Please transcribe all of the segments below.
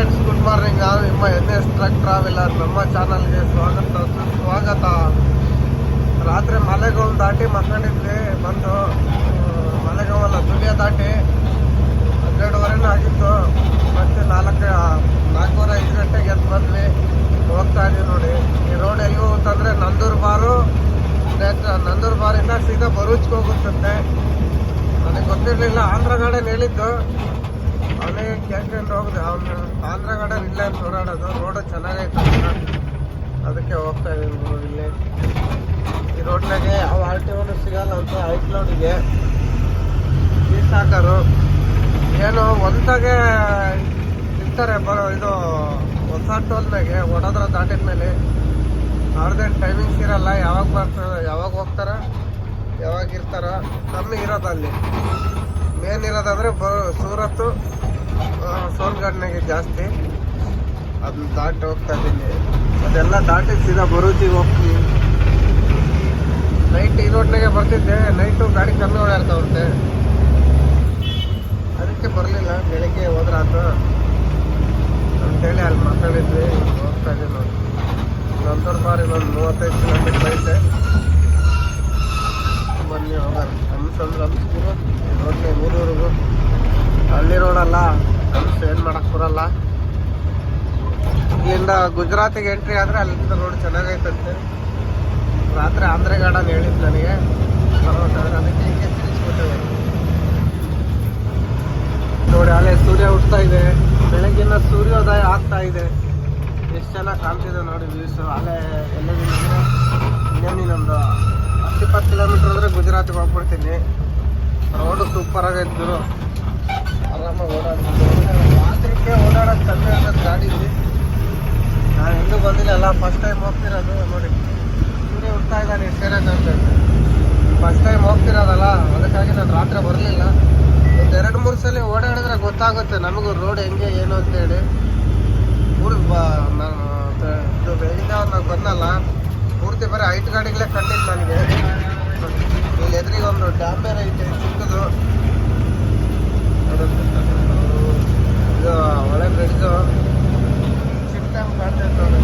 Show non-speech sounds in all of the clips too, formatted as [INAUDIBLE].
Friends good morning ನಾನು ನಿಮ್ಮ N S truck traveller ನಮ್ಮ ಚಾನಲ್ಗೆ ಸ್ವಾಗತ ಸುಸ್ವಾಗತ ರಾತ್ರಿ ಮಲೆಗಾವ್ ದಾಟಿ ಮಕ್ಕಳಿದ್ವಿ ಬಂದು ಮಲೆಗಾವಲ್ಲ ದುಡಿಯೋ ದಾಟಿ ಹನ್ನೆರಡುವರೆನೂ ಆಗಿತ್ತು. ಮತ್ತೆ ನಾಲ್ಕು ನಾಲ್ಕೂವರೆ ಐದು ಗಂಟೆಗೆ ಎದ್ದು ಬಂದ್ವಿ. ಹೋಗ್ತಾ ಇದೀವಿ ನೋಡಿ. ಈ ರೋಡ್ ಎಲ್ಲಿ ಹೋಗುತ್ತಂದ್ರೆ ನಂದೂರು ಬಾರು. ನಂದೂರು ಬಾರಿಂದ ಸೀದಾ ಬರೂಚ್ಗೆ ಹೋಗುತ್ತಂತೆ ನನಗೆ ಗೊತ್ತಿರಲಿಲ್ಲ. ಆಂಧ್ರ ಗಾರ್ಡನ್ ಹೇಳಿದ್ದು. ಅವನಿಗೆ ಕೇಳ್ಕೊಂಡು ಹೋಗಿದೆ. ಅವನು ಆಂಧ್ರ ಗಾರ್ಡನ್ ಇಲ್ಲೇ ಓಡಾಡೋದು. ರೋಡು ಚೆನ್ನಾಗೈತೆ. ಅದಕ್ಕೆ ಹೋಗ್ತಾ ಇದ್ದೀವಿ ಇಲ್ಲಿ. ಈ ರೋಡ್ನಾಗೆ ಯಾವ ಒನು ಸಿಗಲ್ಲ ಅಂತ ಐಕ್ಲೋಡಿಗೆ. ಈ ಸಾಕರು. ಏನು ಒಂದಾಗೆ ಇರ್ತಾರೆ. ಬರೋ ಇದು ಹೊಸ ಟೋಲ್ನಾಗೆ ವಡೋದ್ರ ದಾಟಿದ ಮೇಲೆ. ಅವ್ರದ್ದೇನು ಟೈಮಿಂಗ್ಸ್ ಇರಲ್ಲ. ಯಾವಾಗ ಬರ್ತಾರೆ, ಯಾವಾಗ ಹೋಗ್ತಾರ, ಯಾವಾಗ ಇರ್ತಾರ. ಕಮ್ಮಿ ಇರೋದು ಅಲ್ಲಿ. ಮೇನ್ ಇರೋದಂದ್ರೆ ಬ, ಸೂರತ್ತು ಆ, ಗಾರ್ಡ್ನಾಗೆ ಜಾಸ್ತಿ. ಅದನ್ನ ದಾಟಿ ಹೋಗ್ತಾ ಇದ್ದೀನಿ. ಅದೆಲ್ಲ ದಾಟಿ ಸೀದಾ ಬರೂಚಿಗೆ ಹೋಗ್ತೀನಿ. ನೈಟ್ ಈ ರೋಡ್ನಾಗೆ ಬರ್ತಿದ್ದೆ. ನೈಟು ಗಾಡಿ ಕಮ್ಮಿ ಓಡಾಡ್ತಾವಂತೆ ಅದಕ್ಕೆ ಬರಲಿಲ್ಲ. ಬೆಳಿಗ್ಗೆ ಹೋದ್ರಾತು ಅಂತೇಳಿ ಅಲ್ಲಿ ಮಾತಾಡಿದ್ವಿ. ಹೋಗ್ತಾ ಇದ್ದೀನಿ ನೋಡಿ. ನಂತರ ಬಾರಿ ಒಂದು ಮೂವತ್ತೈದು ಕಿಲೋಮೀಟ್ರ್ ಐತೆ ಬನ್ನಿ ಹೋಗೋಣ. ಹಂಸ್ಕೂರು ರೋಡ್ನೇ ಊರೂರಿಗೂ ಹಳ್ಳಿ ರೋಡಲ್ಲ ಏನ್ ಮಾಡಕ್ಕೆ ಬರಲ್ಲ. ಇಲ್ಲಿಂದ ಗುಜರಾತಿಗೆ ಎಂಟ್ರಿ ಆದರೆ ಅಲ್ಲಿಂದ ರೋಡ್ ಚೆನ್ನಾಗೈತಂತೆ. ರಾತ್ರಿ ಆಂಧ್ರ ಗಾರ್ಡನ್ ಹೇಳಿದ್ದು ನನಗೆ ಅದಕ್ಕೆ ನೋಡಿ, ಅಲ್ಲೇ ಸೂರ್ಯ ಹುಟ್ಟತಾ ಇದೆ. ಬೆಳಗ್ಗಿನ ಸೂರ್ಯೋದಯ ಆಗ್ತಾ ಇದೆ. ಎಷ್ಟು ಚೆನ್ನಾಗಿ ಕಾಣ್ತಿದೆ ನೋಡಿ ವ್ಯೂಸ್ ಅಲ್ಲೇ ಎಲ್ಲಿದ್ದೀನಿ ಇನ್ನೇನು ಇನ್ನೊಂದು ಹತ್ತು ಇಪ್ಪತ್ತು ಕಿಲೋಮೀಟ್ರ್ ಅಂದರೆ ಗುಜರಾತಿಗೆ ಹೋಗ್ಬಿಡ್ತೀನಿ. ರೋಡು ಸೂಪರ್ ಆಗೈತೆ ಆರಾಮಾಗಿ ಓಡಾಡ್ತೀನಿ ರಾತ್ರಿಗೆ ಓಡಾಡೋದು ಕಮ್ಮಿ ಅನ್ನೋದು ಗಾಡಿ ನಾನು ಎಲ್ಲೂ ಬಂದಿಲ್ಲ, ಅಲ್ಲ ಫಸ್ಟ್ ಟೈಮ್ ಹೋಗ್ತಿರೋದು ನೋಡಿ. ಸೂರ್ಯ ಹುಡ್ತಾ ಇದ್ದಾನೆ ಸೇರೆ ಅಂತ ಫಸ್ಟ್ ಟೈಮ್ ಹೋಗ್ತಿರೋದಲ್ಲ, ಅದಕ್ಕಾಗಿ ನಾನು ರಾತ್ರಿ ಬರಲಿಲ್ಲ. ಒಂದು ಎರಡು ಮೂರು ಸಲ ಓಡಾಡಿದ್ರೆ ಗೊತ್ತಾಗುತ್ತೆ ನಮಗೂ ರೋಡ್ ಹೆಂಗೆ, ಏನು ಅಂತೇಳಿ ಊರು ಬಾ, ನಾನು ಇದು ಬೆಳಗಿನ ನಾನು ಬಂದಲ್ಲ. ಪೂರ್ತಿ ಬರೀ ಐಟ್ ಗಾಡಿಗಳೇ ಕಂಡಿದ್ದು ನನಗೆ. ಇಲ್ಲಿ ಎದುರಿಗೆ ಒಂದು ಡ್ಯಾಮ್ ಬೇರೆ ಐತೆ ಚಿಕ್ಕದು ಇದು ಒಳ್ಳೆ ಬ್ರಿಡ್ಜು ಚಿಕ್ಕ ಮಾಡ್ತಾ ಇದ್ದಾರೆ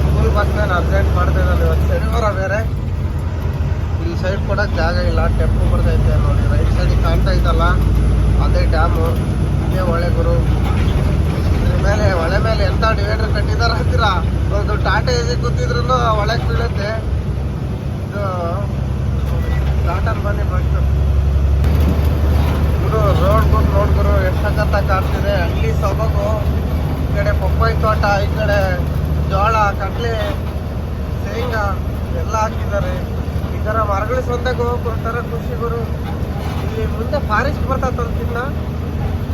ಸ್ಕೂಲ್ ಬಸ್ ನಾನು ಅರ್ಜೆಂಟ್ ಮಾಡ್ತಾ ಇದ್ದಾನೆ ಇವತ್ತು ಬೇರೆ ಈ ಸೈಡ್ ಕೂಡ ಜಾಗ ಇಲ್ಲ ಟೆಂಪು ಬರ್ತೈತೆ ನೋಡಿ ರೈಟ್ ಸೈಡಿಗೆ ಕಾಣ್ತಾ ಅದೇ ಡ್ಯಾಮು ಗುರು ಇದ್ರ ಮೇಲೆ ಹೊಳೆ ಮೇಲೆ ಎಂಥ ಕಟ್ಟಿದ್ದಾರೆ ಅಂತೀರಾ ಒಂದು ಟಾಟಾ ಕೂತಿದ್ರು ಒಳಗೆ ಬೀಳುತ್ತೆ ಇದು ಬನ್ನಿ ಬಂತು ರೋಡ್ ಗುರು ನೋಡ್ ಗುರು ಕಾಣ್ತಿದೆ, ಹಳ್ಳಿ ಸೊಬಗು, ಈ ಕಡೆ ಪಪ್ಪಾಯಿ ತೋಟ, ಈ ಕಡೆ ಜೋಳ, ಕಡಲೆ, ಶೇಂಗಾ, ಎಲ್ಲ ಹಾಕಿದ್ದಾರೆ. ಈ ಥರ ಮರಗಳ ಸಂತೆಗೆ ಹೋಗಿ ಒಂಥರ ಖುಷಿ ಗುರು. ಇಲ್ಲಿ ಮುಂದೆ ಫಾರೆಸ್ಟ್ ಬರ್ತೈತಂತಿನ್ನ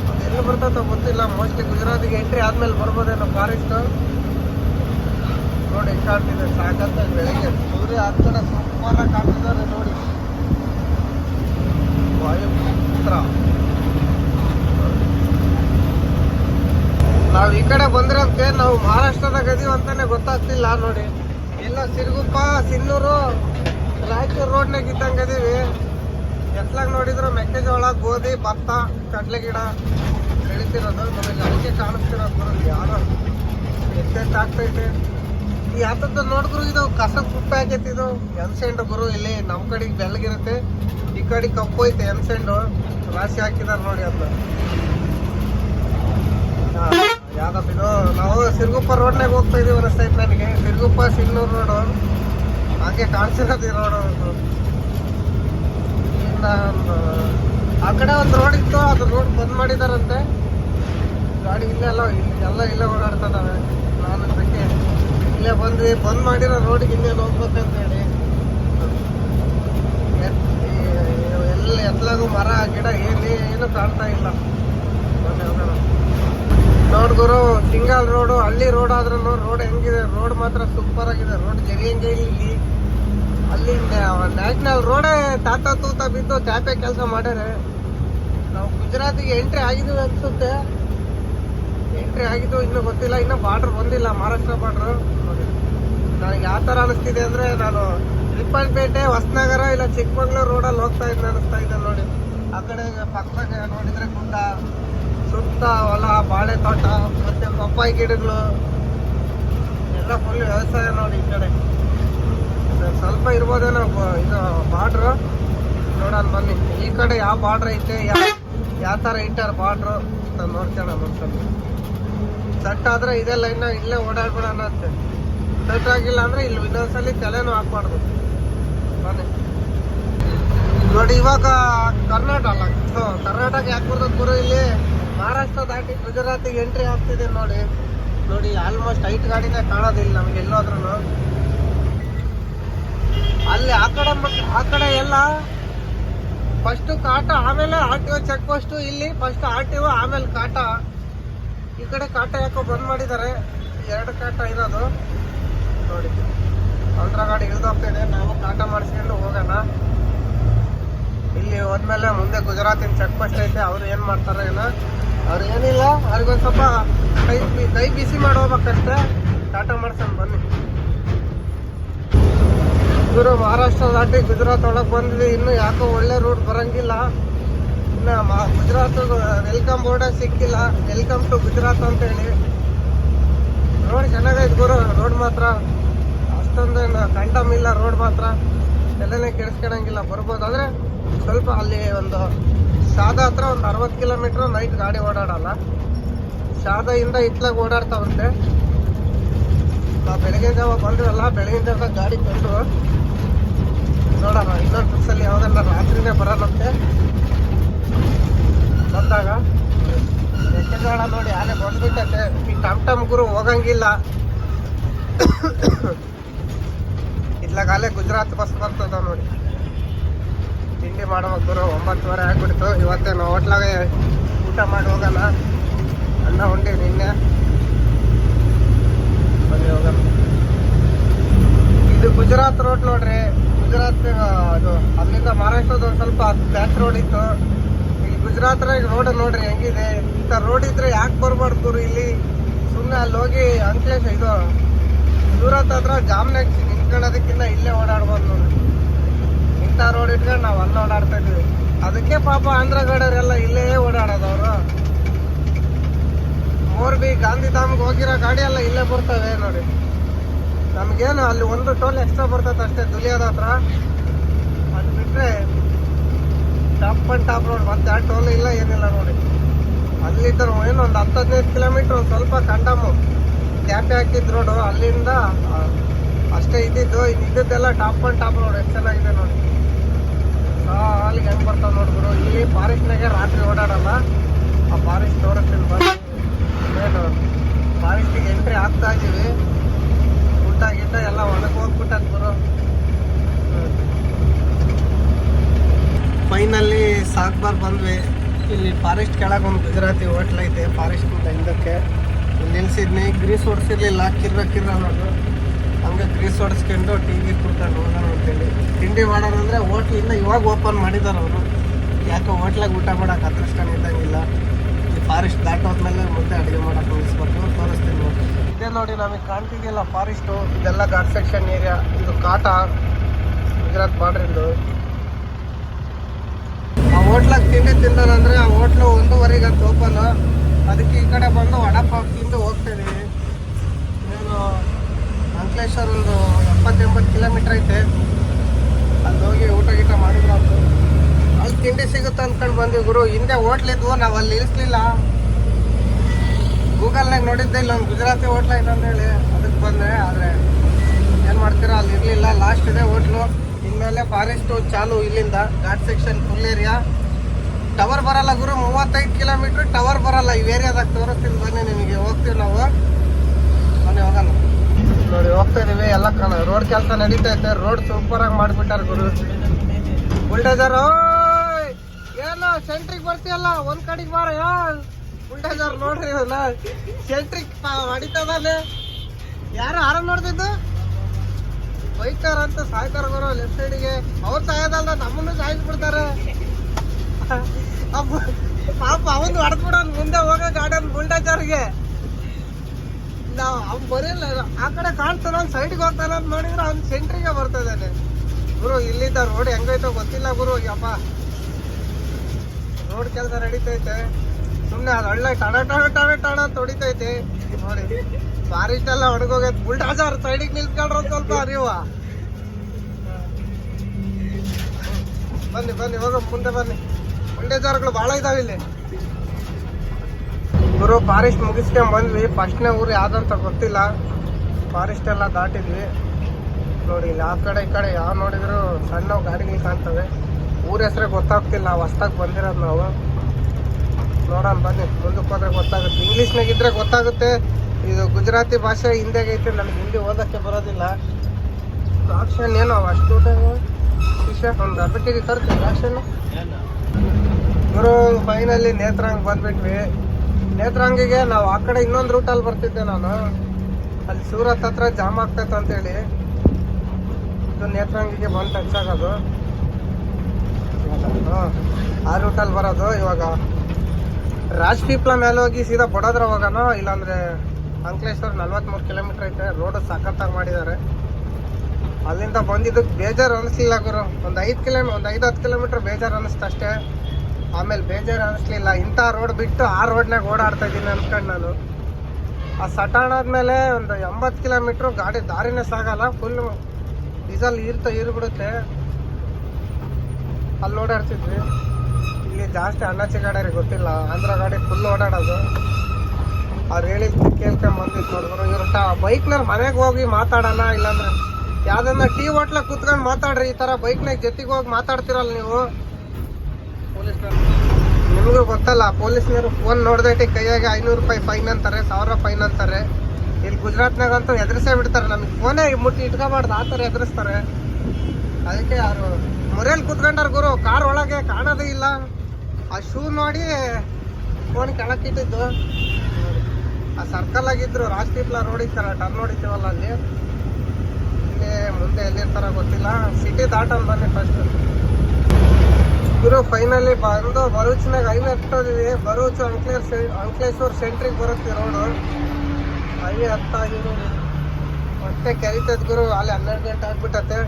ಅದು ಎಲ್ಲಿ ಬರ್ತೈತೋ ಗೊತ್ತಿಲ್ಲ. ಮೋಸ್ಟ್ಲಿ ಗುಜರಾತಿಗೆ ಎಂಟ್ರಿ ಆದ್ಮೇಲೆ ಬರ್ಬೋದೇನೋ ಫಾರೆಸ್ಟ್ ನೋಡಿ, ಕಾಣ್ತಿದೆ. ಸಾಕಂತ ಬೆಳಗ್ಗೆ ಸೂರ್ಯ ಆ ಕಡೆ ಸೂಪರ್ ಆಗಿ ಕಾಣ್ತಿದ್ದಾರೆ ನೋಡಿ. ವಾಯುಪುತ್ರ ನಾವು ಈ ಕಡೆ ಬಂದಿರೋದಕ್ಕೆ ನಾವು ಮಹಾರಾಷ್ಟ್ರದಾಗ ಇದೀವಿ ಅಂತಾನೆ ಗೊತ್ತಾಗ್ತಿಲ್ಲ ನೋಡಿ. ಇಲ್ಲ ಸಿರುಗುಪ್ಪ, ಸಿನ್ನೂರು, ರಾಯಚೂರು ರೋಡ್ನಾಗ ಇದ್ದಂಗೆ ಅದೀವಿ ಎತ್ಲಾಗ ನೋಡಿದ್ರು ಮೆಕ್ಕೆಜೋಳ, ಗೋಧಿ, ಭತ್ತ ಕಡಲೆ ಗಿಡ ಬೆಳಿತಿರೋದು. ನಮಗೆ ಅದಕ್ಕೆ ಕಾಣಿಸ್ತಿರೋದು ಬರೋದು ಯಾರು. ಎಷ್ಟೆಷ್ಟು ಆಗ್ತೈತೆ. ಈ ಹತ್ತದ್ದು ನೋಡಿದ್ರು ಇದು ಕಸದ ಕುಪ್ಪೆ ಆಗೈತಿ ಇದು. ಎನ್ಸೆಂಡ್ ಗುರು ಇಲ್ಲಿ ನಮ್ಮ ಕಡೆಗೆ ಬೆಲ್ಲಗಿರುತ್ತೆ ಈ ಕಡೆ ಕಪ್ಪು ಐತೆ ಎನ್ಸೆಂಡು ರಾಶಿ ಹಾಕಿದಾರೆ ನೋಡಿ ಅಂತ ಇದು ನಾವು ಸಿರುಗುಪ್ಪ ರೋಡ್ನಾಗ ಹೋಗ್ತಾ ಇದೀವಿ ಅನಿಸ್ತೈತೆ ನನಗೆ. ಸಿರ್ಗುಪ್ಪ ಸಿಗ್ನೂರ್ ರೋಡ್. ಹಾಗೆ ಕಾಣಿಸಿರೋದು ಈ ರೋಡು ಒಂದು. ಆ ಕಡೆ ಒಂದು ರೋಡ್ ಇತ್ತು, ಅದು ರೋಡ್ ಬಂದ್ ಮಾಡಿದಾರಂತೆ. ಗಾಡಿ ಇಲ್ಲೆಲ್ಲ ಎಲ್ಲ ಇಲ್ಲೇ ಓಡಾಡ್ತದಾವೆ ನಾನು ಅದಕ್ಕೆ ಇಲ್ಲೇ ಬಂದ್ವಿ. ಬಂದ್ ಮಾಡಿರೋ ರೋಡಿಗೆ ಇನ್ನೇನು ಹೋಗ್ಬೇಕಂತ ಹೇಳಿ. ಎಲ್ಲಿ ಎತ್ತಲಾಗು ಮರ, ಗಿಡ ಏನು ಏನು ಕಾಣ್ತಾ ಇಲ್ಲ. ಮೊನ್ನೆ. ನೋಡ್ ಗುರು ತಿಂಗಲ್ ರೋಡು ಹಳ್ಳಿ ರೋಡ್ ಆದ್ರೂ ರೋಡ್ ಹೆಂಗಿದೆ? ರೋಡ್ ಮಾತ್ರ ಸೂಪರ್ ಆಗಿದೆ. ರೋಡ್ ಜರಿಯಂಗೆ ಇಲ್ಲಿ. ಅಲ್ಲಿ ನ್ಯಾಷನಲ್ ರೋಡ್ ತಾತ ತೂತ ಬಿದ್ದು ಚಾಪೆ ಕೆಲಸ ಮಾಡ್ಯಾರೆ. ನಾವು ಗುಜರಾತಿಗೆ ಎಂಟ್ರಿ ಆಗಿದ್ವಿ ಅನ್ಸುತ್ತೆ. ಎಂಟ್ರಿ ಆಗಿದ್ದು ಇನ್ನೂ ಗೊತ್ತಿಲ್ಲ. ಇನ್ನೂ ಬಾರ್ಡರ್ ಬಂದಿಲ್ಲ. ಮಹಾರಾಷ್ಟ್ರ ಬಾರ್ಡರ್ ನನಗೆ ಯಾವ ಥರ ಅನಿಸ್ತಿದೆ ಅಂದರೆ ನಾನು ರಿಪ್ಪನ್ಪೇಟೆ ಹೊಸನಗರ ಇಲ್ಲ ಚಿಕ್ಕಮಂಗ್ಳೂರು ರೋಡಲ್ಲಿ ಹೋಗ್ತಾ ಇದ್ದೆ ಅನಿಸ್ತಾ ಇದ್ದೆ ನೋಡಿ. ಆ ಕಡೆ ಪಕ್ಕದಾಗ ನೋಡಿದ್ರೆ ಗುಡ್ಡ. ಸುತ್ತ ಹೊಲ, ಬಾಳೆ ತೋಟ, ಮತ್ತೆ ಪಪ್ಪಾಯಿ ಗಿಡಗಳು. ಎಲ್ಲ ಫುಲ್ ವ್ಯವಸಾಯ ನೋಡಿ ಈ ಕಡೆ. ಸ್ವಲ್ಪ ಇರ್ಬೋದೇನೋ ಇದು ಬಾರ್ಡ್ರು. ನೋಡೋಣ, ಬನ್ನಿ. ಈ ಕಡೆ ಯಾವ ಬಾರ್ಡ್ರ್ ಐತೆ? ಯಾವ ಥರ ಇಟ್ಟಾರ ಬಾರ್ಡ್ರು? ಅಂತ ನೋಡ್ತೇನೆ ಒಂದ್ಸಲ ಸೆಟ್ ಆದ್ರೆ ಇದೇ ಲೈನ್ ಇಲ್ಲೇ ಓಡಾಡ್ಬಿಡೋಣ ಅಂತೆ. ಸೆಟ್ ಆಗಿಲ್ಲ ಅಂದ್ರೆ ಇಲ್ಲಿ ಇನ್ನೊಂದ್ಸಲಿ ತಲೆನೂ ಹಾಕ್ಬಾರ್ದು ಬನ್ನಿ. ನೋಡಿ, ಇವಾಗ ಕರ್ನಾಟಕ ಅಲ್ಲ. ಕರ್ನಾಟಕ ಯಾಕೆ ಬರ್ತದೆ ಗುರು ಇಲ್ಲಿ? ಮಹಾರಾಷ್ಟ್ರ ದಾಟಿ ಗುಜರಾತಿಗೆ ಎಂಟ್ರಿ ಆಗ್ತಿದೆ ನೋಡಿ. ನೋಡಿ ಆಲ್ಮೋಸ್ಟ್ ಐಟ್ ಗಾಡಿನೇ ಕಾಣೋದಿಲ್ಲ ನಮ್ಗೆ ಎಲ್ಲೋದ್ರೂ ಅಲ್ಲಿ ಆ ಕಡೆ ಆ ಕಡೆ ಎಲ್ಲ ಫಸ್ಟ್ ಕಾಟ, ಆಮೇಲೆ R T O check post ಇಲ್ಲಿ ಫಸ್ಟ್ ಆರ್ ಟಿ ಒ ಆಮೇಲೆ ಕಾಟ. ಈ ಕಡೆ ಕಾಟ ಯಾಕೋ ಬಂದ್ ಮಾಡಿದ್ದಾರೆ. ಎರಡು ಕಾಟ ಇರೋದು. ನೋಡಿ ಅಂದ್ರ ಗಾಡಿ ಇಳಿದೋಗ್ತಿದೆ ನಾವು ಕಾಟ ಮಾಡಿಸ್ಕೊಂಡು ಹೋಗೋಣ. ಇಲ್ಲಿ ಹೋದ್ಮೇಲೆ ಮುಂದೆ ಗುಜರಾತಿನ ಚೆಕ್ ಪೋಸ್ಟ್ ಐತೆ, ಅವ್ರು ಏನು ಮಾಡ್ತಾರೆ ಏನೋ. ಅವ್ರು ಏನಿಲ್ಲ ಅವ್ರಿಗೊಂದು ಸ್ವಲ್ಪ ಕೈ ಕೈ ಬಿಸಿ ಮಾಡಿ ಹೋಗ್ಬೇಕಷ್ಟೇ. ಟಾಟಾ ಮಾಡ್ಸೋಣ, ಬನ್ನಿ. ಇವರು ಮಹಾರಾಷ್ಟ್ರ ದಾಟಿ ಗುಜರಾತ್ ಒಳಗೆ ಬಂದ್ವಿ, ಇನ್ನು ಯಾಕೋ ಒಳ್ಳೆ ರೂಟ್ ಬರಂಗಿಲ್ಲ. ಇನ್ನು ಗುಜರಾತ್ ವೆಲ್ಕಮ್ ಬೋರ್ಡೇ ಸಿಕ್ಕಿಲ್ಲ. ವೆಲ್ಕಮ್ ಟು ಗುಜರಾತ್ ಅಂತ ಹೇಳಿ ರೋಡ್ ಚೆನ್ನಾಗೈತೆ ಗುರು ರೋಡ್ ಮಾತ್ರ. ಅಷ್ಟೊಂದು ಕಂಟಮ್ ಇಲ್ಲ ರೋಡ್ ಮಾತ್ರ. ಎಲ್ಲನೇ ಕೆಡಿಸ್ಕೊಳಂಗಿಲ್ಲ, ಬರ್ಬೋದು. ಅಂದ್ರೆ ಸ್ವಲ್ಪ ಅಲ್ಲಿ ಒಂದು ಶಾದ ಹತ್ರ ಒಂದು ಅರವತ್ತು ಕಿಲೋಮೀಟರ್ ನೈಟ್ ಗಾಡಿ ಓಡಾಡಲ್ಲ. ಶಾದದಿಂದ ಇತ್ಲಾಗ ಓಡಾಡ್ತಾವಂತೆ. ನಾವು ಬೆಳಗ್ಗೆ ಜಾವ ಬಂದ್ರಲ್ಲ ಬೆಳಗಿನ ಜಾವ ಗಾಡಿ ತಂದು ನೋಡೋಣ, ಇನ್ನೊಂದು ಬಸ್ಸಲ್ಲಿ ಯಾವ್ದನ್ನ ರಾತ್ರಿನೇ ಬರೋಣಂತೆ ಬಂದಾಗ, ಮೆಕ್ಕೆಜೋಳ ನೋಡಿ, ಆನೆ ಬಂದ್ಬಿಟ್ಟೈತೆ ಈ ಟಮ್ ಟಮ್ ಗುರು ಹೋಗಂಗಿಲ್ಲ. [COUGHS] ಇತ್ಲಾಗ ಅಲ್ಲೇ ಗುಜರಾತ್ ಬಸ್ ಬರ್ತದ ನೋಡಿ. ತಿಂಡಿ ಮಾಡುವಾಗ ಗುರು ಒಂಬತ್ತುವರೆ ಆಗ್ಬಿಡ್ತು. ಇವತ್ತೇನು ಹೋಟ್ಲಾಗೆ ಊಟ ಮಾಡಿ ಹೋಗಲ್ಲ ಅನ್ನ ಉಂಡಿ ನಿನ್ನೆ. ಬನ್ನಿ ಹೋಗಲ್ಲ ಇದು ಗುಜರಾತ್ ರೋಡ್ ನೋಡ್ರಿ. ಗುಜರಾತ್ ಅದು ಅಲ್ಲಿಂದ ಮಹಾರಾಷ್ಟ್ರದ ಒಂದು ಸ್ವಲ್ಪ ಬ್ಯಾಕ್ ರೋಡ್ ಇತ್ತು. ಇಲ್ಲಿ ಗುಜರಾತ್ ರೋಡ್ ನೋಡ್ರಿ ಹೆಂಗಿದೆ. ಇಂಥ ರೋಡ್ ಇದ್ರೆ ಯಾಕೆ ಬರ್ಬಾರ್ದು ಗುರು ಇಲ್ಲಿ? ಸುಮ್ಮನೆ ಅಲ್ಲಿ ಹೋಗಿ ಅಂಕ್ಲೇಶ್ ಇದು ಸೂರತ್ ಹತ್ರ ಜಾಮ್ನಾಗ ನಿಂತ್ಕೊಳ್ಳೋದಕ್ಕಿಂತ ಇಲ್ಲೇ ಓಡಾಡ್ಬೋದು ನೋಡ್ರಿ. ಇಂಥ ರೋಡ್ ಇಟ್ಕೊಂಡು ನಾವು ಅಲ್ಲಿ ಓಡಾಡ್ತಾ ಇದ್ವಿ. ಅದಕ್ಕೆ ಪಾಪ ಆಂಧ್ರಗಡರೆಲ್ಲ ಇಲ್ಲೇ ಓಡಾಡೋದು ಅವರು ಗಾಂಧಿ ಗಾಂಧಿಧಾಮ್ಗೆ ಹೋಗಿರೋ ಗಾಡಿ ಎಲ್ಲ ಇಲ್ಲೇ ಬರ್ತವೆ ನೋಡಿ. ನಮ್ಗೇನು ಅಲ್ಲಿ ಒಂದು ಟೋಲ್ ಎಕ್ಸ್ಟ್ರಾ ಬರ್ತೈತೆ ಅಷ್ಟೇ, ದುಲಿಯೋದ ಹತ್ರ. ಅದು ಬಿಟ್ಟರೆ ಟಾಪ್ ಅಂಡ್ ಟಾಪ್ ರೋಡ್, ಮತ್ತೆ ಆ ಟೋಲ್ ಇಲ್ಲ, ಏನಿಲ್ಲ ನೋಡಿ. ಅಲ್ಲಿದ್ದರು ಏನು ಒಂದು ಹತ್ತು ಹದಿನೈದು ಕಿಲೋಮೀಟ್ರ್ ಒಂದು ಸ್ವಲ್ಪ ಕಂಡಮು. ಕ್ಯಾಪೆ ಹಾಕಿದ್ ರೋಡು ಅಲ್ಲಿಂದ ಅಷ್ಟೇ ಇದ್ದಿದ್ದು, ಇದ್ದದ್ದೆಲ್ಲ ಟಾಪ್ ಅಂಡ್ ಟಾಪ್ ರೋಡ್, ಎಷ್ಟು ಚೆನ್ನಾಗಿದೆ ನೋಡಿ. ಅಲ್ಲಿಗೆ ಹೆಂಗೆ ಬರ್ತಾವೆ ನೋಡ್ಬಿಡು ಇಲ್ಲಿ ಫಾರೆಸ್ಟ್ನಾಗೆ ರಾತ್ರಿ ಓಡಾಡಲ್ಲ. ಆ ಫಾರೆಸ್ಟ್ ತೋರಿಸ್ತೀನಿ ಬಂದು ಏನು ಫಾರೆಸ್ಟಿಗೆ ಎಂಟ್ರಿ ಆಗ್ತಾ ಇದೀವಿ. ಊಟ ಗೀಟ ಎಲ್ಲ ಒಳಗೆ ಹೋಗ್ಬಿಟ್ಟು ಗುರು. ಫೈನಲ್ಲಿ ಸಾಕ್ಬಾರ್ ಬಂದ್ವಿ. ಇಲ್ಲಿ ಫಾರೆಸ್ಟ್ ಕೆಳಗೆ ಒಂದು ಗುಜರಾತಿ ಹೋಟ್ಲ್ ಐತೆ ಫಾರೆಸ್ಟ್ ಹಿಂದಕ್ಕೆ. ನಿಲ್ಸಿದ್ನಿ. ಗ್ರೀಸ್ ಹೊಡ್ಸಿರ್ಲಿಲ್ಲ ಕಿರ್ರ ಕಿರ್ರ ಅನ್ನೋದು ಹಂಗೆ ಗ್ರೀಸ್ ಹೊಡಿಸ್ಕೊಂಡು ಟಿ ವಿ ಕುಡ್ಕೊಂಡು ಹೋಗೋಣ ಅಂತೇಳಿ ತಿಂಡಿ ಮಾಡೋಣ ಹೋಟ್ಲ್ ಇನ್ನ ಇವಾಗ ಓಪನ್ ಮಾಡಿದ್ದಾರೆ ಅವರು. ಯಾಕೆ ಹೋಟ್ಲಾಗ ಊಟ ಮಾಡೋಕೆ ಅದೃಷ್ಟ ಇದ್ದಂಗಿಲ್ಲ. ಈ ಫಾರೆಸ್ಟ್ ದಾಟೋದ್ಮೇಲೆ ಮುಂದೆ ಅಡುಗೆ ಮಾಡೋಕೆ ಹೋಗಿಸ್ಬೇಕು. ತೋರಿಸ್ತೀನಿ ನೋಡಿ. ಇದೇ ನೋಡಿ, ನಮಗೆ ಕಾಣ್ತಿದೆಯಲ್ಲ ಫಾರೆಸ್ಟು ಇದೆಲ್ಲ ಘಾಟ್ ಸೆಕ್ಷನ್ ಏರಿಯಾ ಇದು ಕಾಟ. ಗುಜರಾತ್ ಬಾರ್ಡ್ರಿಂದು ಆ ಹೋಟ್ಲಾಗ ತಿಂಡಿ ತಿನ್ನೋದಂದ್ರೆ ಆ ಹೋಟ್ಲು ಒಂದೂವರೆಗೆ ಅಂತ ಓಪನ್ ಅದಕ್ಕೆ ಈ ಕಡೆ ಬಂದು ವಡಪಾವ್ ತಿಂದು ಹೋಗ್ತಾ ಇದೀವಿ ಅಂಕಲೇಶ್ವರ ಒಂದು ಎಪ್ಪತ್ತೆಂಬತ್ತು ಕಿಲೋಮೀಟ್ರ್ ಐತೆ. ಅಲ್ಲಿ ಹೋಗಿ ಊಟ ಗೀಟ ಮಾಡಿದ್ರು ಅದು ಅಲ್ಲಿ ತಿಂಡಿ ಸಿಗುತ್ತೆ ಅಂದ್ಕೊಂಡು ಬಂದ್ವಿ ಗುರು. ಹಿಂದೆ ಹೋಟ್ಲಿದ್ವು ನಾವು ಅಲ್ಲಿ ಇಳಿಸ್ಲಿಲ್ಲ. ಗೂಗಲ್ನಾಗ ನೋಡಿದ್ದೆ ಇಲ್ಲ ಒಂದು ಗುಜರಾತಿ ಹೋಟ್ಲ ಇದೆ ಅಂತ ಹೇಳಿ ಅದಕ್ಕೆ ಬಂದೆ, ಆದರೆ ಏನು ಮಾಡ್ತೀರಾ, ಅಲ್ಲಿ ಇರಲಿಲ್ಲ. ಲಾಸ್ಟ್ ಇದೆ ಹೋಟ್ಲು. ಇನ್ಮೇಲೆ ಫಾರೆಸ್ಟು ಚಾಲು ಇಲ್ಲಿಂದ. Ghat section full area tower ಬರಲ್ಲ ಗುರು, ಮೂವತ್ತೈದು ಕಿಲೋಮೀಟ್ರ್ ಟವರ್ ಬರಲ್ಲ. ಈ ಏರಿಯಾದಾಗ ತೋರಿಸ್ತೀನಿ ಬನ್ನಿ ನಿಮಗೆ. ಹೋಗ್ತೀವಿ ನಾವು. ಬನ್ನಿ, ಹೋಗೋಣ. ನೋಡಿ, ಹೋಗ್ತಾ ಇದೀವಿ, ಎಲ್ಲ ಕಾಣ. ರೋಡ್ ಕೆಲಸ ನಡೀತಾ ಐತೆ. ರೋಡ್ ಸೂಪರ್ ಆಗಿ ಮಾಡಿಬಿಟ್ಟಾರ ಗುರು. ಬುಲ್ಡೇಜರ್ ಏನು ಸೆಂಟ್ರಿಗೆ ಬರ್ತೀಯಲ್ಲ? ಒಂದ್ ಕಡೆಗೆ ಬಾರ ಬುಲ್ಡೇಜರ್ ನೋಡ್ರಿ ಇವನ್ನ ಸೆಂಟ್ರಿಕ್ ಹೊಡಿತದಾನೆ ಯಾರು ಆರಾಮ್ ನೋಡ್ತಿದ್ದು? ಬೈಕರ್ ಅಂತ ಸಾಯ್ತಾರ ಗುರು ಲೆಫ್ಟ್ ಸೈಡ್ಗೆ ಅವ್ರು ಸಾಯೋದಲ್ಲ ನಮ್ಮನ್ನು ಸಾಯಿಸ್ಬಿಡ್ತಾರೆ. ಪಾಪ, ಅವನ್ ಹೊಡೆದ್ಬಿಡೋನ್ ಮುಂದೆ ಹೋಗೋ ಗಾರ್ಡನ್ ಬುಲ್ಡೇಜರ್ಗೆ ನಾವು ಅವ್ನು ಬರೀಲ್ಲ, ಆ ಕಡೆ ಕಾಣ್ತಾನ, ಅವ್ನು ಸೈಡ್ಗೆ ಹೋಗ್ತಾನ ಅಂತ ನೋಡಿದ್ರೆ ಅವ್ನು ಸೆಂಟ್ರಿಗೆ ಬರ್ತಾ ಇದ್ದಾನೆ. ಗುರು, ಇಲ್ಲಿದ್ದ ರೋಡ್ ಹೆಂಗೈತೋ ಗೊತ್ತಿಲ್ಲ ಗುರು, ಯಪ್ಪ. ರೋಡ್ ಕೆಲಸ ನಡೀತೈತೆ. ಸುಮ್ಮನೆ ಅದು ಒಳ್ಳೆ ಟಣ ಟಣ ಟಣ ಟಣ ಅಂತ ಹೊಡಿತೈತಿ. ನೋಡಿ ಫಾರೆಸ್ಟ್ ಎಲ್ಲ ಒಣಗೋಗೈತೆ. ಬುಲ್ಡಾಜರ್ ಸೈಡಿಗೆ ನಿಲ್ಕೊಂಡ್ರ ಸ್ವಲ್ಪ ಅರಿವ. ಬನ್ನಿ ಬನ್ನಿ, ಹೋಗ, ಮುಂದೆ ಬನ್ನಿ. ಬುಲ್ಡೇಜರ್ಗಳು ಭಾಳ ಇದಾವೆ ಇಲ್ಲಿ. ಗುರು ಫಾರೆಸ್ಟ್ ಮುಗಿಸ್ಕೊಂಡ್ ಬಂದ್ವಿ. ಫಸ್ಟ್ನೇ ಊರು ಯಾವ್ದಂತ ಗೊತ್ತಿಲ್ಲ. ಫಾರೆಸ್ಟ್ ಎಲ್ಲ ದಾಟಿದ್ವಿ. ನೋಡಿ, ಇಲ್ಲಿ ಆ ಕಡೆ ಈ ಕಡೆ ಯಾವ ನೋಡಿದ್ರು ಸಣ್ಣ ಗಾಡಿಗಳು ಕಾಣ್ತವೆ. ಊರ ಹೆಸರೇ ಗೊತ್ತಾಗ್ತಿಲ್ಲ, ಹೊಸ್ದಾಗಿ ಬಂದಿರೋದು ನಾವು. ನೋಡೋಣ, ಬನ್ನಿ. ಮುಂದಕ್ಕೆ ಹೋದ್ರೆ ಗೊತ್ತಾಗುತ್ತೆ. ಇಂಗ್ಲೀಷ್ನಾಗ ಇದ್ರೆ ಗೊತ್ತಾಗುತ್ತೆ. ಇದು ಗುಜರಾತಿ ಭಾಷೆ ಹಿಂದಿಯಾಗ ಐತೆ, ನನಗೆ ಹಿಂದಿ ಓದಕ್ಕೆ ಬರೋದಿಲ್ಲ. ಆಪ್ಷನ್ ಏನು, ಅಷ್ಟು ವಿಷಯ ಒಂದು ಅರ್ಧ ಕೆ ಜಿ ತರ್ತೀವಿ ಆಪ್ಷನ್ ಗುರು ಫೈನಲಿ ನೇತ್ರಾಂಗ್ ಬಂದ್ಬಿಟ್ವಿ. ನೇತ್ರಾಂಗಿಗೆ ನಾವು ಆ ಕಡೆ ಇನ್ನೊಂದು ರೂಟಲ್ಲಿ ಬರ್ತಿದ್ದೆ ನಾನು. ಅಲ್ಲಿ ಸೂರತ್ ಹತ್ರ ಜಾಮ್ ಆಗ್ತೈತೆ ಅಂತೇಳಿ. ಇದು ನೇತ್ರಾಂಗಿಗೆ ಬಂದು ಟಚ್ ಆಗೋದು. ಆ ರೂಟಲ್ಲಿ ಬರೋದು ಇವಾಗ. ರಾಜಪೀಪ್ಲ ಮೇಲೆ ಹೋಗಿ ಸೀದಾ ಬಡೋದ್ರ ಹೋಗೋಣ ಇಲ್ಲಾಂದ್ರೆ ಅಂಕಲೇಶ್ವರ ನಲ್ವತ್ಮೂರು ಕಿಲೋಮೀಟರ್ ಐತೆ ರೋಡ್ ಸಖತ್ತಾಗಿ ಮಾಡಿದ್ದಾರೆ. ಅಲ್ಲಿಂದ ಬಂದಿದ್ದಕ್ಕೆ ಬೇಜಾರು ಅನಿಸ್ಲಿಲ್ಲ ಗುರು. ಒಂದು ಐದು ಕಿಲೋಮೀ ಒಂದು ಐದು ಹತ್ತು ಕಿಲೋಮೀಟ್ರ್ ಬೇಜಾರು ಅನ್ನಿಸ್ತು ಅಷ್ಟೇ. ಆಮೇಲೆ ಬೇಜಾರು ಅನಿಸ್ಲಿಲ್ಲ. ಇಂಥ ರೋಡ್ ಬಿಟ್ಟು ಆ ರೋಡ್ನಾಗ ಓಡಾಡ್ತಾ ಇದ್ದೀನಿ ಅನ್ಕೊಂಡು ನಾನು. ಆ ಸಟಾಣ ಆದ್ಮೇಲೆ ಒಂದು ಎಂಬತ್ತು ಕಿಲೋಮೀಟ್ರು ಗಾಡಿ ದಾರಿನೇ ಸಾಗಲ್ಲ. ಫುಲ್ ಡೀಸೆಲ್ ಇರ್ತಾ ಇರ್ಬಿಡುತ್ತೆ. ಅಲ್ಲಿ ಓಡಾಡ್ತಿದ್ವಿ. ಇಲ್ಲಿ ಜಾಸ್ತಿ ಅಣ್ಣಾಚಿ ಗಾಡಿಯರಿಗೆ ಗೊತ್ತಿಲ್ಲ. ಆಂಧ್ರ ಗಾಡಿ ಫುಲ್ ಓಡಾಡೋದು. ಅವ್ರು ಹೇಳಿದ್ದು ಕೇಳ್ಕೊಂಬಂದಿದ್ದು ನೋಡಿದ್ರು ಇವ್ರ ಬೈಕ್ನಲ್ಲಿ ಮನೆಗೆ ಹೋಗಿ ಮಾತಾಡೋಣ, ಇಲ್ಲಾಂದ್ರೆ ಯಾವ್ದನ್ನ ಟೀ ಹೋಟ್ಲಾಗ ಕುತ್ಕೊಂಡು ಮಾತಾಡ್ರಿ, ಈ ಥರ ಬೈಕ್ನಾಗ ಜೊತೆಗೆ ಹೋಗಿ ಮಾತಾಡ್ತಿರಲ್ಲ ನೀವು. ನಿಮಗೂ ಗೊತ್ತಲ್ಲ, ಪೊಲೀಸ್ನವರು ಫೋನ್ ನೋಡ್ದಟ್ಟಿ ಕೈಯಾಗೆ ಐನೂರು ರೂಪಾಯಿ ಫೈನ್ ಅಂತಾರೆ, ಸಾವಿರ ಫೈನ್ ಅಂತಾರೆ. ಇಲ್ಲಿ ಗುಜರಾತ್ನಾಗಂತೂ ಎದುರಿಸೇ ಬಿಡ್ತಾರೆ ನಮಗೆ. ಫೋನೇ ಮುಟ್ಟಿ ಇಟ್ಕೋಬಾರ್ದು, ಆ ಥರ ಎದುರಿಸ್ತಾರೆ ಅದಕ್ಕೆ ಯಾರು, ಮೊರೇಲಿ ಕುತ್ಕೊಂಡಾರ ಗುರು, ಕಾರ್ ಒಳಗೆ ಕಾಣೋದೇ ಇಲ್ಲ. ಆ ಶೂ ನೋಡಿ ಫೋನ್ ಕೆಳಕ್ಕಿಟ್ಟಿದ್ದು ಆ ಸರ್ಕಲ್ ಆಗಿದ್ರು ರೋಡ್ ಇತ್ತಲ್ಲ ಟರ್ನ್ ನೋಡಿದ್ದೀವಲ್ಲ ಅಲ್ಲಿ. ಇಲ್ಲಿ ಮುಂದೆ ಎಲ್ಲಿರ್ತಾರ ಗೊತ್ತಿಲ್ಲ. ಸಿಟಿ ದಾಟನ್ ಬನ್ನಿ ಫಸ್ಟ್ ಗುರು ಫೈನಲಿ ಬಂದು ಭರೂಚ್ನಾಗ ಐನ್ ಹತ್ತೋದಿವಿ ಭರೂಚ್ ಅಂಕ್ಲೇ ಅಂಕ್ಲೇಶ್ವರ್ ಸೆಂಟ್ರಿಗೆ ಬರುತ್ತೆ ರೋಡು ಹೈವೇ ಹತ್ತಾಗಿರು ಮತ್ತೆ ಕೆರಿತದ ಗುರು, ಅಲ್ಲಿ ಹನ್ನೆರಡು ಗಂಟೆ ಆಗ್ಬಿಟ್ಟತೆ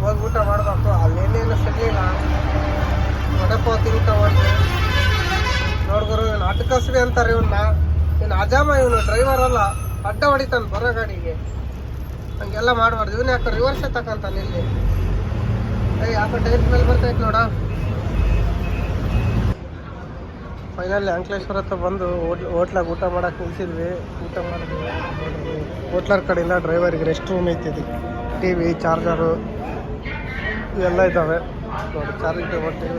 ಹೋಗಿ ಊಟ ಮಾಡ್ಬೇಕು. ಅಲ್ಲಿ ಏನೇನು ಸಿಗ್ಲಿಲ್ಲ. ವಡೆಪಾವ್ ತಿಂತ ಹೋಗಿ ನೋಡ್ಗುರು ಇವ್ನು ಅಡ್ಕಸ್ರಿ ಅಂತಾರೆ ಇವನ್ನ ಇವ್ನು ಅಜಾಮ ಇವನು ಡ್ರೈವರ್ ಅಲ್ಲ. ಅಡ್ಡ ಹೊಡಿತಾನೆ ಬರೋ ಗಾಡಿಗೆ. ಹಂಗೆಲ್ಲ ಮಾಡಬಾರ್ದು. ಇವನ್ ಯಾಕೆ ರಿವರ್ಸೇ ತಕಂತಾನೆ ಇಲ್ಲಿ. ಏಯ್, ಯಾಕೆ ಟೈರ್ ಮೇಲೆ ಬರ್ತೈತೆ ನೋಡ. ಫೈನಲಿ ಅಂಕಲೇಶ್ವರ ಹತ್ರ ಬಂದು ಹೋಟ್ಲಾಗ ಊಟ ಮಾಡಕ್ಕೆ ನಿಲ್ಸಿದ್ವಿ. ಊಟ ಮಾಡಿದ್ವಿ ಹೋಟ್ಲರ್ ಕಡೆಯಿಂದ ಡ್ರೈವರ್ಗೆ ರೆಸ್ಟ್ ರೂಮ್ ಐತಿದೆ. ಟಿ ವಿ ಚಾರ್ಜರು ಇವೆಲ್ಲ ಇದ್ದಾವೆ ನೋಡಿ ಚಾರ್ಜಿಂಗ್ ಟೇಬಲ್ ಟಿ ವಿ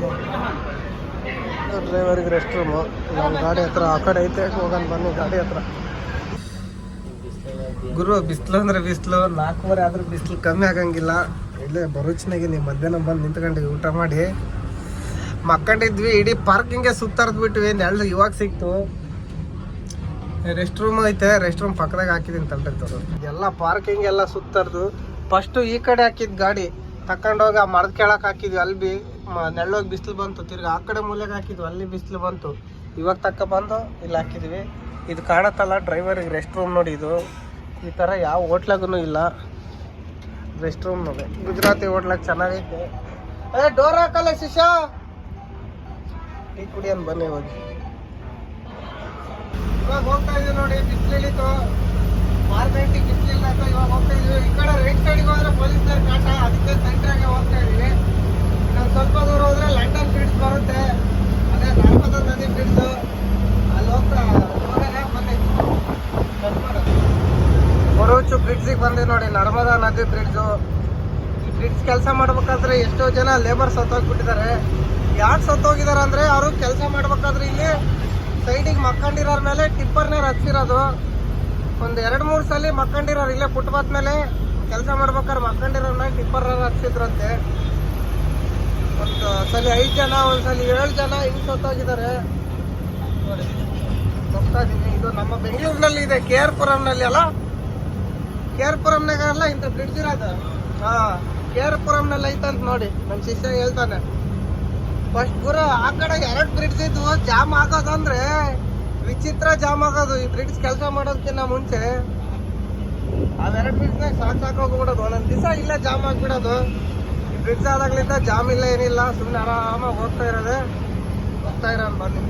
ಡ್ರೈವರ್ಗೆ ರೆಸ್ಟ್ ರೂಮು ನಮ್ಮ ಗಾಡಿ ಹತ್ರ, ಆ ಕಡೆ ಐತೆ ಹೋಗೋಣ ಬನ್ನಿ, ಗಾಡಿ ಹತ್ರ. ಗುರು, ಬಿಸಿಲು ಅಂದ್ರೆ ಬಿಸಿಲು. ನಾಲ್ಕೂವರೆ ಆದ್ರೂ ಬಿಸಿಲು ಕಮ್ಮಿ ಆಗಂಗಿಲ್ಲ. ಇಲ್ಲೇ ಬರುಚ್ನಾಗೆ ನೀವು ಮಧ್ಯಾಹ್ನ ಬಂದು ನಿಂತ್ಕೊಂಡು ಊಟ ಮಾಡಿ. ಮಕ್ಕಂಡಿದ್ವಿ ಇಡೀ ಪಾರ್ಕಿಂಗೆ ಸುತ್ತರ್ದು ಬಿಟ್ವಿ ನೆಳ್ಳು ಇವಾಗ ಸಿಕ್ತು. ರೆಸ್ಟ್ ರೂಮ್ ಐತೆ ರೆಸ್ಟ್ ರೂಮ್ ಪಕ್ಕದಾಗ ಹಾಕಿದೀನಿ ತಲ್ರಿ ಎಲ್ಲ ಪಾರ್ಕಿಂಗ್ ಎಲ್ಲ ಸುತ್ತರ್ದು. ಫಸ್ಟು ಈ ಕಡೆ ಹಾಕಿದ್ ಗಾಡಿ, ತಕೊಂಡೋಗಿ ಆ ಮರದ ಕೆಳಕ್ಕೆ ಹಾಕಿದ್ವಿ, ಅಲ್ಲಿ ಬಿ ನೆಳ್ಳೋಗಿ ಬಿಸಿಲು ಬಂತು, ತಿರ್ಗಿ ಆ ಕಡೆ ಮೂಲೆಗೆ ಹಾಕಿದ್ವಿ, ಅಲ್ಲಿ ಬಿಸಿಲು ಬಂತು. ಇವಾಗ ತಕ್ಕ ಬಂದು ಇಲ್ಲಿ ಹಾಕಿದ್ವಿ. ಇದು ಕಾಣತ್ತಲ್ಲ ಡ್ರೈವರಿಗೆ ರೆಸ್ಟ್ ರೂಮ್ ನೋಡಿ ಇದು. ಈ ಥರ ಯಾವ ಹೋಟ್ಲಾಗೂ ಇಲ್ಲ. ರೆಸ್ಟ್ ರೂಮ್ ನೋಡಿ. ಗುಜರಾತಿ ಹೋಟ್ಲಾಗ ಚೆನ್ನಾಗೈತೆ. ಏ, ಡೋರ್ ಹಾಕಲ್ಲ ಶಿಷ್ಯ! ಟೀ ಕುಡಿಯೋನ್ ಬನ್ನಿ ಹೋಗಿ. ಇವಾಗ ಹೋಗ್ತಾ ಇದೀವಿ ನೋಡಿ ಬಿಸಿಲು ಇಳಿತು ಮಾರ್ಕೆಟಿಗೆ ಬಿಸಿಲಿಲ್ಲ ಅಂತ ಇವಾಗ ಹೋಗ್ತಾ ಇದೀವಿ ಈ ಕಡೆ ರೈಟ್ ಸೈಡ್ಗೆ ಹೋದ್ರೆ ಪೊಲೀಸರ ಕಾಟ ಅದಕ್ಕೆ ಸೆಂಟ್ರಾಗೆ ಹೋಗ್ತಾ ಇದೀವಿ ನಾವು ಸ್ವಲ್ಪ ದೂರ ಹೋದ್ರೆ ಲಂಡನ್ ಬ್ರಿಡ್ಜ್ ಬರುತ್ತೆ. ಅದೇ ನರ್ಮದಾ ನದಿ ಬ್ರಿಡ್ಜ್ ಅಲ್ಲಿ ಹೋಗ್ತಾ ಹೋಗೋಣ ಬನ್ನಿ. ಬರೋಚು ಬ್ರಿಡ್ಜಿಗೆ ಬಂದೆ ನೋಡಿ ನರ್ಮದಾ ನದಿ ಬ್ರಿಡ್ಜು ಈ ಬ್ರಿಡ್ಜ್ ಕೆಲಸ ಮಾಡ್ಬೇಕಾದ್ರೆ ಎಷ್ಟೋ ಜನ ಲೇಬರ್ ಸತ್ತೋಗ್ಬಿಟ್ಟಿದ್ದಾರೆ. ಯಾಕೆ ಸತ್ತೋಗಿದ್ದಾರೆ ಅಂದ್ರೆ ಅವರು ಕೆಲಸ ಮಾಡ್ಬೇಕಾದ್ರೆ ಇಲ್ಲಿ ಸೈಡಿಗೆ ಮಕ್ಕಂಡಿರೋರ ಮೇಲೆ ಟಿಪ್ಪರ್ನೇ ರಚಿರೋದು ಒಂದು ಎರಡು ಮೂರು ಸಲ ಮಕ್ಕಂಡಿರೋರು ಇಲ್ಲೇ ಫುಟ್ಪಾತ್ ಮೇಲೆ ಕೆಲಸ ಮಾಡ್ಬೇಕಾದ್ರೆ ಮಕ್ಕಂಡಿರೋರ್ ಮೇಲೆ ಟಿಪ್ಪರ್ ಹಚ್ಚಿದ್ರಂತೆ ಒಂದು ಸಲ ಐದು ಜನ ಒಂದ್ಸಲ ಏಳು ಜನ ಹಿಂಗೆ ಸತ್ತೋಗಿದ್ದಾರೆ ಹೋಗ್ತಾ ಇದ್ದೀನಿ ಇದು ನಮ್ಮ ಬೆಂಗಳೂರಿನಲ್ಲಿ ಇದೆ ಕೆ ಆರ್ ಪುರಂನಲ್ಲಿ ಅಲ್ಲ? ಕೆ ಆರ್ ಪುರಂನಾಗ ಅಲ್ಲ, ಇಂಥ ಬ್ರಿಡ್ಜ್ ಇರೋದು. ಹಾ ಕೆ ಆರ್ ಪುರಂನಲ್ಲಿ ಐತಂತ ನೋಡಿ. ನನ್ನ ಶಿಷ್ಯ ಹೇಳ್ತಾನೆ. ಫಸ್ಟ್ ಗುರು ಆ ಕಡೆ ಎರಡು ಬ್ರಿಡ್ಜ್ ಇದ್ವು ಜಾಮ್ ಆಗೋದಂದ್ರೆ ವಿಚಿತ್ರ ಜಾಮ್ ಆಗೋದು. ಈ ಬ್ರಿಡ್ಜ್ ಕೆಲಸ ಮಾಡೋದಕ್ಕಿಂತ ಮುಂಚೆ. ಅವೆರಡು ಬ್ರಿಡ್ಜ್ನಾಗ ಸಾಕು ಸಾಕು ಹೋಗ್ಬಿಡೋದು. ಒಂದೊಂದು ದಿವಸ ಇಲ್ಲೇ ಜಾಮ್ ಆಗ್ಬಿಡೋದು. ಈ ಬ್ರಿಡ್ಜ್ ಆದಾಗ್ಲಿಂದ ಜಾಮ್ ಇಲ್ಲ ಏನಿಲ್ಲ. ಸುಮ್ಮನೆ ಆರಾಮಾಗಿ ಹೋಗ್ತಾ ಇರೋದೇ. ಹೋಗ್ತಾ ಇರೋದು ಬನ್ನಿ.